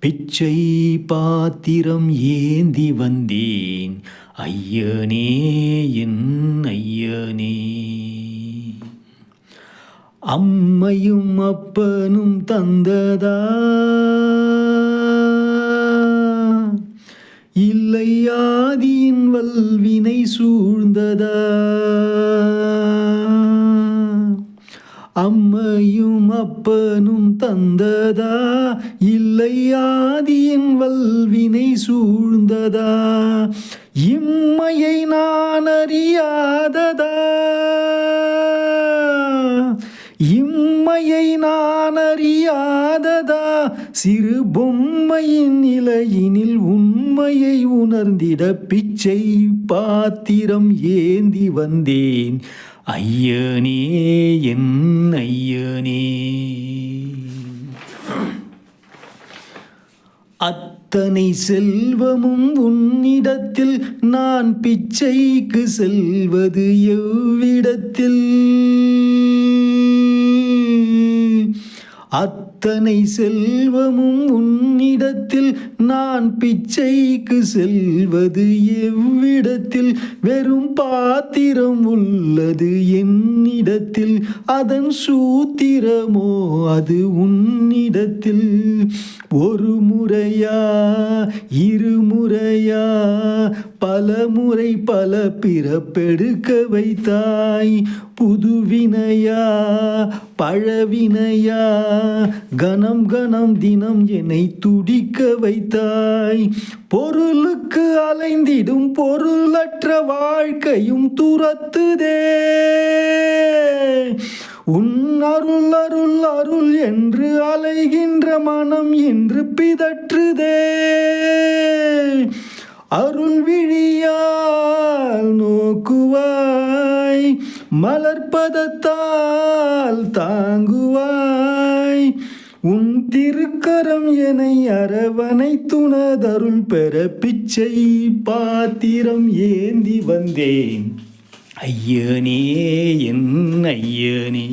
பிச்சை பாத்திரம் ஏந்தி வந்தேன். ஐயனே என் ஐயனே. அம்மையும் அப்பனும் தந்ததா? இல்லை ஆதியின் வல்வினை சூழ்ந்ததா? அம்மையும் அப்பனும் தந்ததா? இல்லை ஆதியின் வல்வினை சூழ்ந்ததா? இம்மையை நான் அறியாததா? இம்மையை நான் அறியாததா? சிறு பொம்மையின் நிலையினில் உண்மையை உணர்ந்திட பிச்சை பாத்திரம் ஏந்தி வந்தேன். ஐயனே என் அத்தனை செல்வமும் உன்னிடத்தில் நான் பிச்சைக்கு செல்வது எவ்விடத்தில்? அத்தனை செல்வமும் உன்னிடத்தில் நான் பிச்சைக்கு செல்வது எவ்விடத்தில்? வெறும் பாத்திரம் உள்ளது என் என்னிடத்தில் அதன் சூத்திரமோ? அது உன்னிடத்தில் ஒரு முறையா? இருமுறையா பல முறை பல பிறப்பெடுக்க வைத்தாய். புதுவினையா? பழவினையா? கணம் கணம் தினம் என்னை துடிக்க வைத்தாய். பொருளுக்கு அலைந்திடும் பொருளற்ற வாழ்க்கையும் துரத்துதே. உன் அருள் அருள் அருள் என்று அலைகின்ற மனம் இன்று பிதற்றுதே. அருள் விழியால் நோக்குவாய் மலர்பதத்தால் தாங்குவாய். உன் திருக்கரம் என அரவணை துணதருள் பெற பிச்சை பாத்திரம் ஏந்தி வந்தேன். ஐயனே என் ஐயனே.